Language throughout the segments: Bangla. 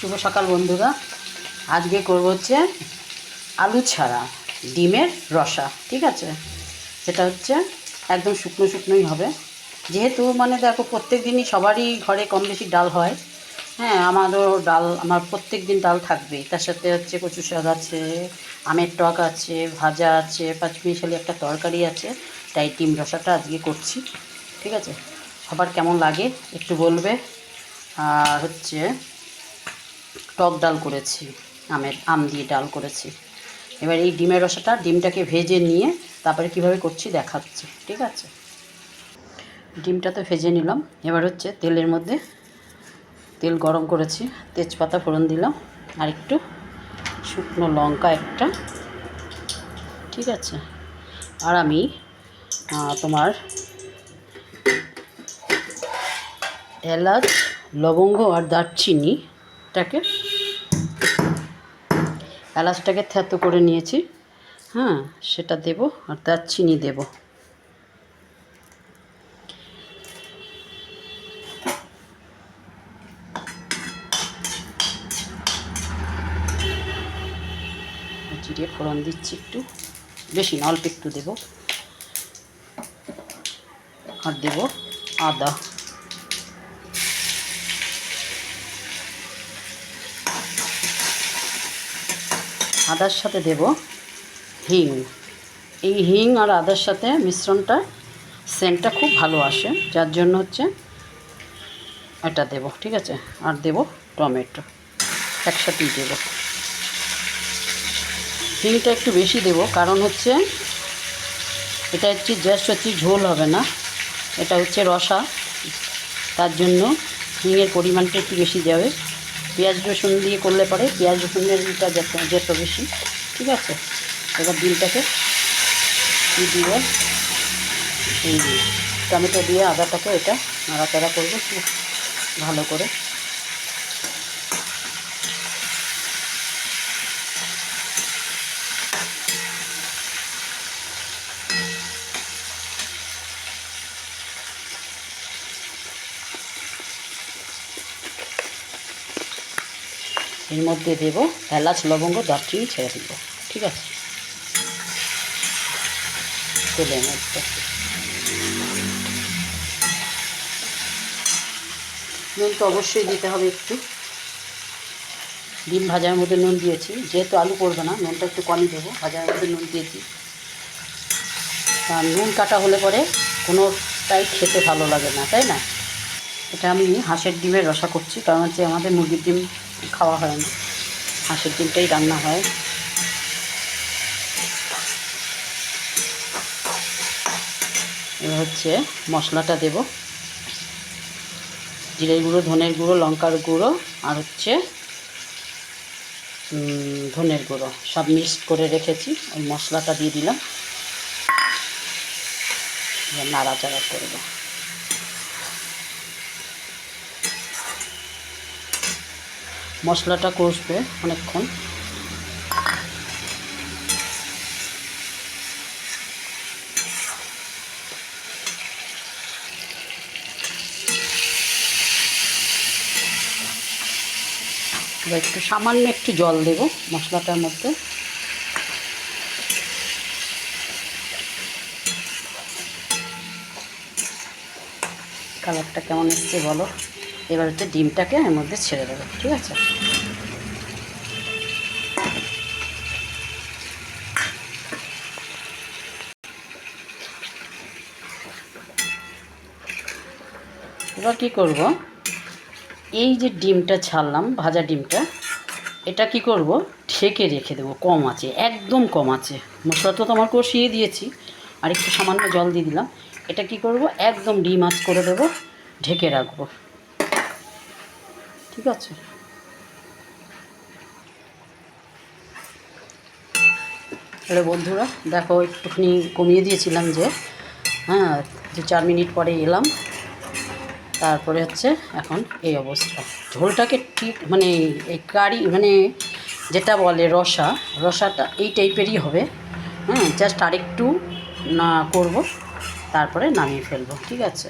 শুভ সকাল বন্ধুরা। আজকে করব হচ্ছে আলু ছাড়া ডিমের রসা, ঠিক আছে? সেটা হচ্ছে একদম শুকনো শুকনোই হবে। যেহেতু মানে দেখো প্রত্যেক দিনই সবারই ঘরে কম বেশি ডাল হয়। হ্যাঁ আমারও ডাল, আমার প্রত্যেক দিন ডাল থাকবে তার সাথে হচ্ছে কচু শাক আছে, আমের টক আছে, ভাজা আছে পাঁচমিশালি একটা তরকারি আছে। তাই ডিম রসাটা আজকে করছি, ঠিক আছে? সবার কেমন লাগে একটু বলবে। আর হচ্ছে টক ডাল করেছি, আমের আম দিয়ে ডাল করেছি। এবার এই ডিমের রসাটা ডিমটাকে ভেজে নিয়ে তারপরে কীভাবে করছি দেখাচ্ছি, ঠিক আছে? ডিমটা তো ভেজে নিলাম, এবার হচ্ছে তেলের মধ্যে তেল গরম করেছি, তেজপাতা ফোড়ন দিলাম, আর একটু শুকনো লঙ্কা একটা, ঠিক আছে? আর আমি তোমার এলাচ, লবঙ্গ আর দারচিনিটাকে এলাচটাকে এলাচটাকে থ্যাতো করে নিয়েছি। হ্যাঁ সেটা দেব আর তার চিনি দেব। জিরে ফোড়ন দিচ্ছি একটু, বেশি না, অল্প একটু দেব। আর দেব আদা। আদার সাথে দেব হিং। এই হিং আর আদার সাথে মিশ্রণটা, সেন্টটা খুব ভালো আসে, যার জন্য হচ্ছে এটা দেব, ঠিক আছে? আর দেব টমেটো, একসাথেই দেব। হিংটা একটু বেশি দেব, কারণ হচ্ছে এটা হচ্ছে জাস্ট হচ্ছে ঝোল হবে না, এটা হচ্ছে রসা, তার জন্য হিঙের পরিমাণটা একটু বেশি যাবে। পেঁয়াজ রসুন দিয়ে করলে পরে পেঁয়াজ রসুনেরটা যেত যেত বেশি, ঠিক আছে? এবার ডিমটাকে দিয়ে? এই টমেটো দিয়ে আদাটাকে এটা নাড়াচাড়া করব ভালো করে। এর মধ্যে দেব এলাচ, লবঙ্গ, দারচিনি, ছেড়ে দিব ঠিক আছে? মধ্যে নুন তো অবশ্যই দিতে হবে একটু। ডিম ভাজার মধ্যে নুন দিয়েছি। যেহেতু আলু করবে না, নুনটা একটু কমই দেবো। ভাজার মধ্যে নুন দিয়েছি। আর নুন কাটা হলে পরে কোনোটাই খেতে ভালো লাগে না, তাই না? এটা আমি হাঁসের ডিমের রসা করছি, কারণ হচ্ছে আমাদের মুরগির ডিম খাওয়া হয়। না হাঁসের ডিমটাই রান্না হয়। এবার হচ্ছে মশলাটা দেব। জিরের গুঁড়ো ধনের গুঁড়ো, লঙ্কার গুঁড়ো আর হচ্ছে ধনের গুঁড়ো। সব মিক্সড করে রেখেছি। ওই মশলাটা দিয়ে দিলাম। নাড়াচাড়া করব মশলাটা কষবে অনেকক্ষণ। এবার একটু সামান্য একটু জল দেব মশলাটার মধ্যে। কালারটা কেমন এসছে বলো? এবার হচ্ছে ডিমটাকে এর মধ্যে ছেড়ে দেবো, ঠিক আছে? এবার কি করব? এই যে ডিমটা ছাড়লাম, ভাজা ডিমটা, এটা কি করব? ঢেকে রেখে দেবো, কম আছে, একদম কম আছে। মশলা তো আমার কষিয়ে দিয়েছি, আর একটু সামান্য জল দিয়ে দিলাম। এটা কি করব? একদম ডিম আঁচ করে দেবো, ঢেকে রাখব। ঠিক আছে। তাহলে বন্ধুরা, দেখো একটুখানি কমিয়ে দিয়েছিলাম যে হ্যাঁ যে চার মিনিট পরে এলাম। তারপরে হচ্ছে এখন এই অবস্থা। ঝোলটাকে ঠিক মানে এই কারি মানে যেটা বলে রসা, রসাটা এই টাইপেরই হবে। হ্যাঁ জাস্ট আরেকটু না করব, তারপরে নামিয়ে ফেলব, ঠিক আছে?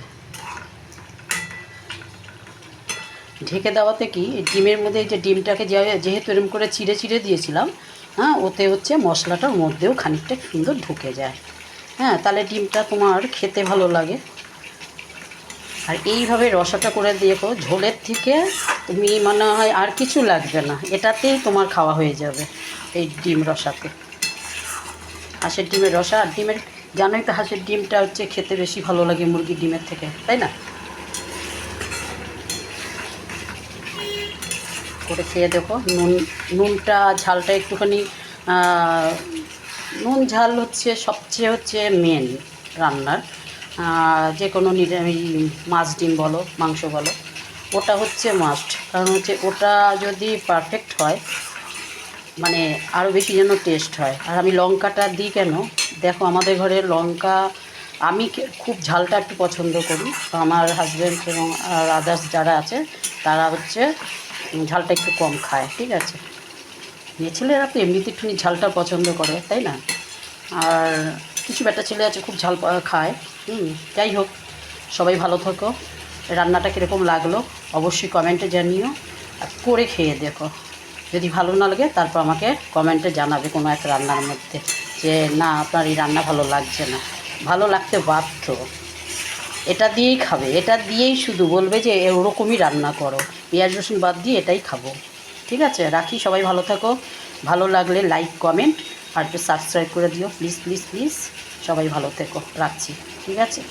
ঢেকে দেওয়াতে কি? ডিমের মধ্যে যে ডিমটাকে যেহেতু এরম করে চিড়ে চিড়ে দিয়েছিলাম হ্যাঁ ওতে হচ্ছে মশলাটার মধ্যেও খানিকটা সুন্দর ঢুকে যায়। হ্যাঁ তাহলে ডিমটা তোমার খেতে ভালো লাগে। আর এইভাবে রসাটা করে দেখো, ঝোলের থেকে তুমি মনে হয় আর কিছু লাগবে না, এটাতেই তোমার খাওয়া হয়ে যাবে এই ডিম রসাতে। হাঁসের ডিমের রসা, আর ডিমের, জানোই তো হাঁসের ডিমটা হচ্ছে খেতে বেশি ভালো লাগে মুরগির ডিমের থেকে, তাই না? করে খেয়ে দেখো। নুন, নুনটা, ঝালটা একটুখানি নুন, ঝাল হচ্ছে সবচেয়ে হচ্ছে মেন রান্নার। যে কোনো নিরামিষ, মাছ, ডিম বলো, মাংস বলো, ওটা হচ্ছে মাস্ট কারণ হচ্ছে ওটা যদি পারফেক্ট হয় মানে আরও বেশি যেন টেস্ট হয়। আর আমি লঙ্কাটা দিই কেন? দেখো আমাদের ঘরে লঙ্কা, আমি খুব ঝালটা একটু পছন্দ করি। আমার হাজব্যান্ড এবং আদার্স যারা আছে, তারা হচ্ছে ঝালটা একটু কম খায়, ঠিক আছে? মেয়ে ছেলেরা তো এমনিতে একটুখানি ঝালটা পছন্দ করে, তাই না? আর কিছু বেটা ছেলে আছে, খুব ঝাল খায়। হুম, যাই হোক, সবাই ভালো থাকো। রান্নাটা কীরকম লাগল, অবশ্যই কমেন্টে জানিও। আর করে খেয়ে দেখো। যদি ভালো না লাগে, তারপর আমাকে কমেন্টে জানাবে কোনো একটা রান্নার মধ্যে যে, না, আপনার এই রান্না ভালো লাগছে না। ভালো লাগতে বাধ্য। এটা দিয়েই খাবে। এটা দিয়েই শুধু বলবে যে ওরকমই রান্না করো। পেঁয়াজ রসুন বাদ দিয়ে এটাই খাব। ঠিক আছে? রাখি, সবাই ভালো থাকো। ভালো লাগলে লাইক, কমেন্ট আর একটু সাবস্ক্রাইব করে দিও। প্লিজ প্লিজ প্লিজ, সবাই ভালো থেকো। রাখছি। ঠিক আছে?